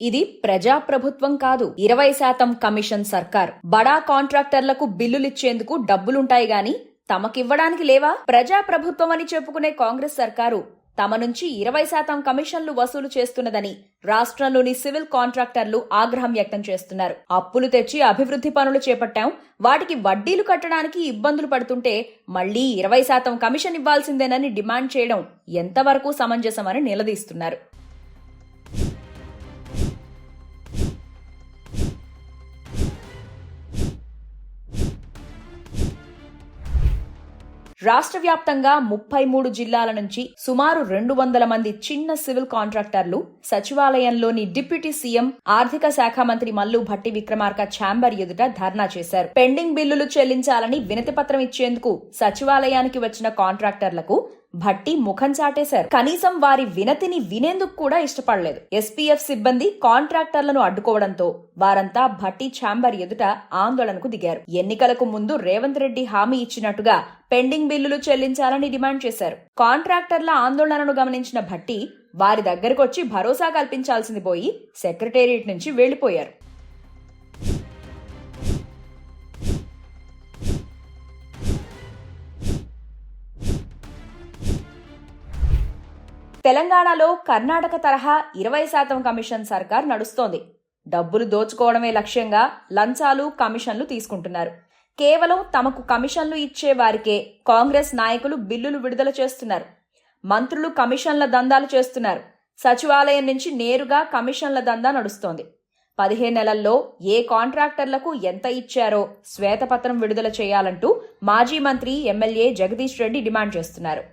ఇది ప్రజాప్రభుత్వం కాదు. ఇరవై శాతం కమిషన్ సర్కార్. బడా కాంట్రాక్టర్లకు బిల్లులిచ్చేందుకు డబ్బులుంటాయి గాని తమకివ్వడానికి లేవా? ప్రజాప్రభుత్వం అని చెప్పుకునే కాంగ్రెస్ సర్కారు తమ నుంచి ఇరవై శాతం కమిషన్లు వసూలు చేస్తున్నదని రాష్ట్రంలోని సివిల్ కాంట్రాక్టర్లు ఆగ్రహం వ్యక్తం చేస్తున్నారు. అప్పులు తెచ్చి అభివృద్ధి పనులు చేపట్టాం. వాటికి వడ్డీలు కట్టడానికి ఇబ్బందులు పడుతుంటే మళ్ళీ ఇరవై శాతం కమిషన్ ఇవ్వాల్సిందేనని డిమాండ్ చేయడం ఎంతవరకు సమంజసమని నిలదీస్తున్నారు. రాష్ట్ర వ్యాప్తంగా ముప్పై మూడు జిల్లాల నుంచి సుమారు రెండు వందల మంది చిన్న సివిల్ కాంట్రాక్టర్లు సచివాలయంలోని డిప్యూటీ సీఎం ఆర్థిక శాఖ మంత్రి మల్లు భట్టి విక్రమార్క ఛాంబర్ ఎదుట ధర్నా చేశారు. పెండింగ్ బిల్లులు చెల్లించాలని వినతిపత్రం ఇచ్చేందుకు సచివాలయానికి వచ్చిన కాంట్రాక్టర్లకు భట్టి ముఖం చాటేశారు. కనీసం వారి వినతిని వినేందుకు కూడా ఇష్టపడలేదు. ఎస్పీఎఫ్ సిబ్బంది కాంట్రాక్టర్లను అడ్డుకోవడంతో వారంతా భట్టి ఛాంబర్ ఎదుట ఆందోళనకు దిగారు. ఎన్నికలకు ముందు రేవంత్ రెడ్డి హామీ ఇచ్చినట్టుగా పెండింగ్ బిల్లులు చెల్లించాలని డిమాండ్ చేశారు. కాంట్రాక్టర్ల ఆందోళనను గమనించిన భట్టి వారి దగ్గరకొచ్చి భరోసా కల్పించాల్సింది పోయి సెక్రటేరియట్ నుంచి వెళ్ళిపోయారు తెలంగాణలో కర్ణాటక తరహా ఇరవై శాతం కమిషన్ సర్కార్ నడుస్తోంది. డబ్బులు దోచుకోవడమే లక్ష్యంగా లంచాలు కమిషన్లు తీసుకుంటున్నారు. కేవలం తమకు కమిషన్లు ఇచ్చే వారికే కాంగ్రెస్ నాయకులు బిల్లులు విడుదల చేస్తున్నారు. మంత్రులు కమిషన్ల దందాలు చేస్తున్నారు. సచివాలయం నుంచి నేరుగా కమిషన్ల దందా నడుస్తోంది. పదిహేను నెలల్లో ఏ కాంట్రాక్టర్లకు ఎంత ఇచ్చారో శ్వేతపత్రం విడుదల చేయాలంటూ మాజీ మంత్రి ఎమ్మెల్యే జగదీష్ రెడ్డి డిమాండ్ చేస్తున్నారు.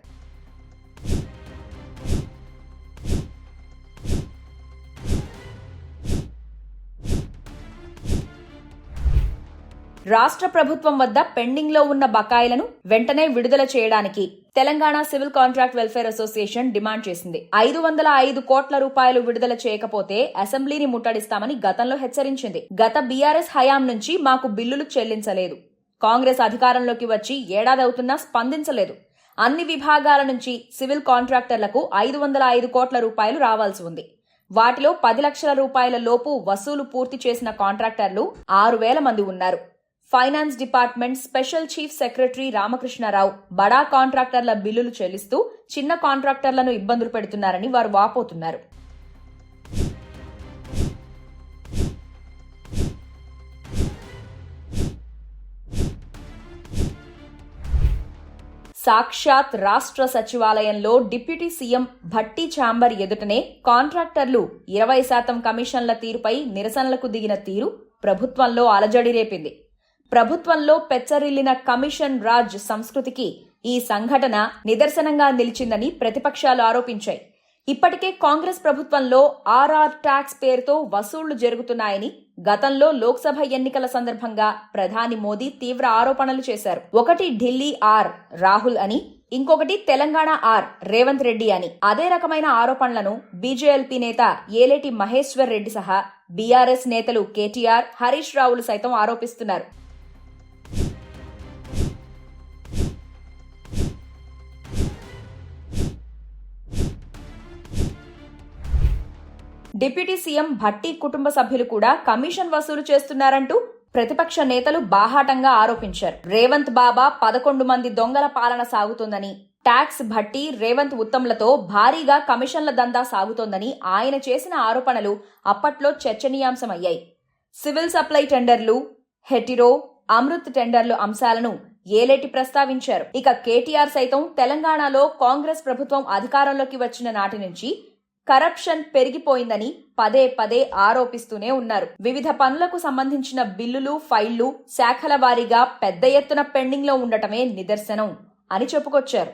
రాష్ట్ర ప్రభుత్వం వద్ద పెండింగ్లో ఉన్న బకాయిలను వెంటనే విడుదల చేయడానికి Telangana civil contract welfare association demand చేసింది. ఐదు వందల ఐదు కోట్ల రూపాయలు విడుదల చేయకపోతే అసెంబ్లీని ముట్టడిస్తామని గతంలో హెచ్చరించింది. గత బీఆర్ఎస్ హయాం నుంచి మాకు బిల్లులు చెల్లించలేదు. కాంగ్రెస్ అధికారంలోకి వచ్చి ఏడాదవుతున్నా స్పందించలేదు. అన్ని విభాగాల నుంచి సివిల్ కాంట్రాక్టర్లకు ఐదు వందల ఐదు కోట్ల రూపాయలు రావాల్సి ఉంది. వాటిలో పది లక్షల రూపాయల లోపు వసూలు పూర్తి చేసిన కాంట్రాక్టర్లు ఆరు వేల మంది ఉన్నారు. Finance department special chief secretary Ramakrishna Rao బడా కాంట్రాక్టర్ల బిల్లులు చెల్లిస్తూ చిన్న కాంట్రాక్టర్లను ఇబ్బందులు పెడుతున్నారని వారు వాపోతున్నారు. సాక్షాత్ రాష్ట్ర సచివాలయంలో డిప్యూటీ సీఎం భట్టి ఛాంబర్ ఎదుటనే కాంట్రాక్టర్లు ఇరవై శాతం కమిషన్ల తీరుపై నిరసనలకు దిగిన తీరు ప్రభుత్వంలో అలజడి రేపింది. ప్రభుత్వంలో పెచ్చరిల్లిన కమిషన్ రాజ్ సంస్కృతికి ఈ సంఘటన నిదర్శనంగా నిలిచిందని ప్రతిపక్షాలు ఆరోపించాయి. ఇప్పటికే కాంగ్రెస్ ప్రభుత్వంలో ఆర్ఆర్ ట్యాక్స్ పేరుతో వసూళ్ళు జరుగుతున్నాయని గతంలో లోక్సభ ఎన్నికల సందర్భంగా ప్రధాని మోదీ తీవ్ర ఆరోపణలు చేశారు. ఒకటి ఢిల్లీ ఆర్ రాహుల్ అని ఇంకొకటి తెలంగాణ ఆర్ రేవంత్ రెడ్డి అని. అదే రకమైన ఆరోపణలను బీజేఎల్పీ నేత ఏలేటి మహేశ్వర్ రెడ్డి సహా బీఆర్ఎస్ నేతలు కేటీఆర్ హరీష్ రావులు సైతం ఆరోపిస్తున్నారు. డిప్యూటీ సీఎం భట్టి కుటుంబ సభ్యులు కూడా కమిషన్ వసూలు చేస్తున్నారంటూ ప్రతిపక్ష నేతలు బాహాటంగా ఆరోపించారు. రేవంత్ బాబా పదకొండు మంది దొంగల పాలన సాగుతోందని ట్యాక్స్ భట్టి రేవంత్ ఉత్తమ్లతో భారీగా కమిషన్ల దందా సాగుతోందని ఆయన చేసిన ఆరోపణలు అప్పట్లో చర్చనీయాంశమయ్యాయి. సివిల్ సప్లై టెండర్లు హెటిరో అమృత్ టెండర్లు అంశాలను ఏలేటి ప్రస్తావించారు. ఇక కేటీఆర్ సైతం తెలంగాణలో కాంగ్రెస్ ప్రభుత్వం అధికారంలోకి వచ్చిన నాటి నుంచి కరప్షన్ పెరిగిపోయిందని పదే పదే ఆరోపిస్తూనే ఉన్నారు. వివిధ పనులకు సంబంధించిన బిల్లులు ఫైళ్ళు శాఖల వారీగా పెద్ద ఎత్తున పెండింగ్లో ఉండటమే నిదర్శనం అని చెప్పుకొచ్చారు.